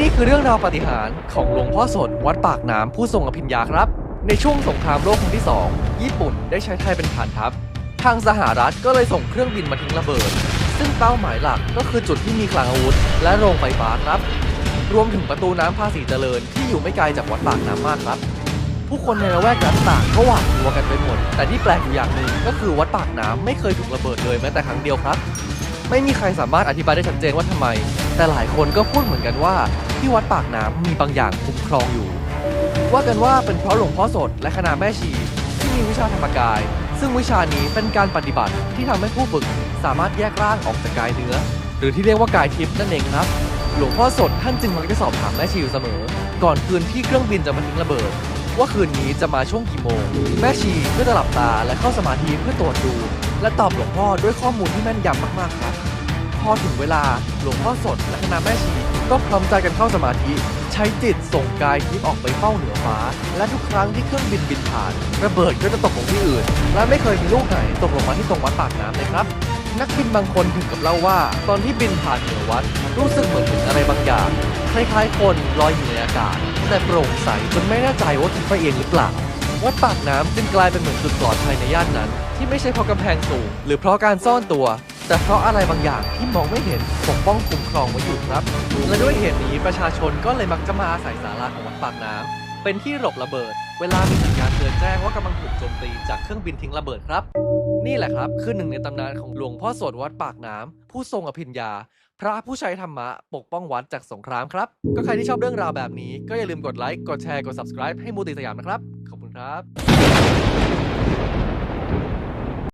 นี่คือเรื่องราวปาฏิหาริย์ของหลวงพ่อสดวัดปากน้ำผู้ทรงอภิญญาครับ ในช่วงสงครามโลกครั้งที่ 2 ญี่ปุ่นได้ใช้ไทยเป็นฐานทัพ ทางสหรัฐก็เลยส่งเครื่องบินมาทิ้งระเบิด ซึ่งเป้าหมายหลักก็คือจุดที่มีคลังอาวุธ และโรงไฟฟ้าครับ รวมถึงประตูน้ำภาษีเจริญที่อยู่ไม่ไกลจากวัดปากน้ำมากครับ ผู้คนในละแวกนั้นต่างก็หวาดกลัวกันไปหมด แต่ที่แปลกอยู่อย่างหนึ่งก็คือวัดปากน้ำไม่เคยถูกระเบิดเลยแม้แต่ครั้งเดียวครับ ไม่มีใครสามารถอธิบายได้ชัดเจนว่าทำไม แต่หลายคนก็พูดเหมือนกันว่าที่วัดปากน้ำมีบางอย่างคุ้มครองอยู่ ว่ากันว่าเป็นเพราะหลวงพ่อสดและคณะแม่ชี ที่มีวิชาธรรมกาย ซึ่งวิชานี้เป็นการปฏิบัติที่ทำให้ผู้ฝึกสามารถแยกร่างออกจากกายเนื้อ หรือที่เรียกว่ากายทิพย์นั่นเองครับ หลวงพ่อสดท่านจึงมักจะสอบถามแม่ชีอยู่เสมอ ก่อนคืนที่เครื่องบินจะมาทิ้งระเบิด ว่าคืนนี้จะมาช่วงกี่โมง แม่ชีก็จะหลับตาและเข้าสมาธิเพื่อตรวจดู และตอบหลวงพ่อด้วยข้อมูลที่แม่นยำมากๆครับ อถึงเวลาหลวงพ่อสดและคณะแม่ชี ก็พร้อมใจกันเข้าสมาธิ ใช้จิตส่งกายทิพย์ออกไปเฝ้าเหนือฟ้า และทุกครั้งที่เครื่องบินบินผ่าน ระเบิดก็จะตกลงที่อื่น และไม่เคยมีลูกไหนตกลงมาที่ตรงวัดปากน้ำเลยครับ นักบินบางคนถึงกับเล่าว่า ตอนที่บินผ่านเหนือวัด รู้สึกเหมือนเห็นอะไรบางอย่างคล้ายๆคนลอยอยู่ในอากาศ แต่โปร่งใสจนไม่แน่ใจว่าคิดไปเองหรือเปล่าวัดปากน้ำจึงกลายเป็นเหมือนจุดปลอดภัยในย่านนั้น ที่ไม่ใช่เพราะกำแพงสูง หรือเพราะการซ่อนตัว แต่เพราะอะไรบางอย่างที่มองไม่เห็นปกป้องคุ้มครองไว้อยู่ครับ และด้วยเหตุนี้ประชาชนก็เลยมักจะมาอาศัยศาลาของวัดปากน้ำเป็นที่หลบระเบิด เวลามีสัญญาณเตือนแจ้งว่ากำลังถูกโจมตีจากเครื่องบินทิ้งระเบิดครับ นี่แหละครับคือหนึ่งในตำนานของหลวงพ่อโสดวัดปากน้ำผู้ทรงอภิญญา พระผู้ใช้ธรรมะปกป้องวัดจากสงครามครับ ก็ใครที่ชอบเรื่องราวแบบนี้ก็อย่าลืมกดไลค์กดแชร์กด subscribe ให้มูติสยามนะครับขอบคุณครับ